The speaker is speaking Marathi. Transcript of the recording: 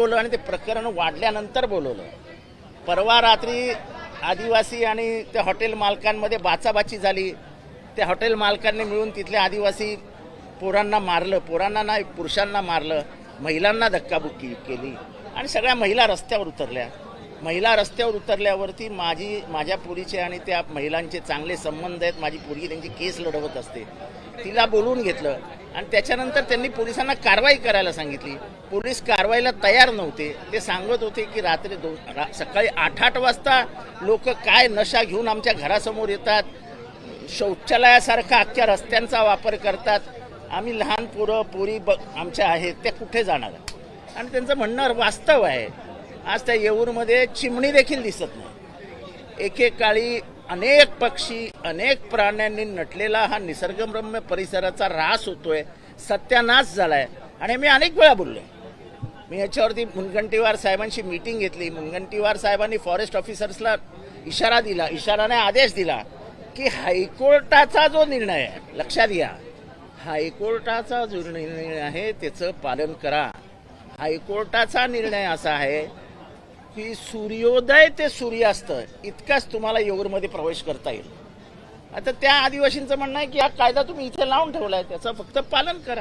बोलवलं आणि ते प्रकरण वाढल्यानंतर बोलवलं. परवा रात्री आदिवासी आणि त्या हॉटेल मालकांमध्ये बाचाबाची झाली. त्या हॉटेल मालकांनी मिळून तिथल्या आदिवासी पोरांना मारलं. पोरांना नाही पुरुषांना मारलं. महिलांना धक्काबुक्की केली. आणि सगळ्या महिला रस्त्यावर उतरल्या. महिला रस्त्यावर उतरल्यावरती माझी माझ्या पुरीचे आणि त्या महिलांचे चांगले संबंध आहेत. माझी पोरगी त्यांची केस लढवत असते. तिला बोलवून घेतलं. आणि त्याच्यानंतर त्यांनी पोलिसांना कारवाई करायला सांगितली. पोलीस कारवाईला तयार नव्हते. ते सांगत होते की रात्री दोन रा, सकाळी आठ आठ वाजता लोक काय नशा घेऊन आमच्या घरासमोर येतात. शौचालयासारखा अख्ख्या रस्त्यांचा वापर करतात. आम्ही लहान पोरं पोरी ब आमच्या आहेत त्या कुठे जाणार? आणि त्यांचं म्हणणं वास्तव आहे. आज त्या येऊरमध्ये चिमणी देखील दिसत नाही. एकेकाळी अनेक पक्षी अनेक प्राण्यांनी नटलेला हा निसर्गरम्य परिसराचा ऱ्हास होतोय सत्यानाश झालाय. आणि मी अनेक वेळा बोललो मी याच्यावरती मुनगंटीवार साहेबांशी मीटिंग घेतली. मुनगंटीवार साहेबांनी फॉरेस्ट ऑफिसर्सला इशारा दिला. इशाराने आदेश दिला की हायकोर्टाचा जो निर्णय आहे लक्षात घ्या. हायकोर्टाचा जो निर्णय आहे त्याचं पालन करा. हायकोर्टाचा निर्णय असा आहे की सूर्योदय ते सूर्यास्त इतकाच तुम्हाला येऊरमध्ये प्रवेश करता येईल. आता त्या आदिवासींचं म्हणणं आहे की हा कायदा तुम्ही इथे लावून ठेवलाय त्याचं फक्त पालन करा.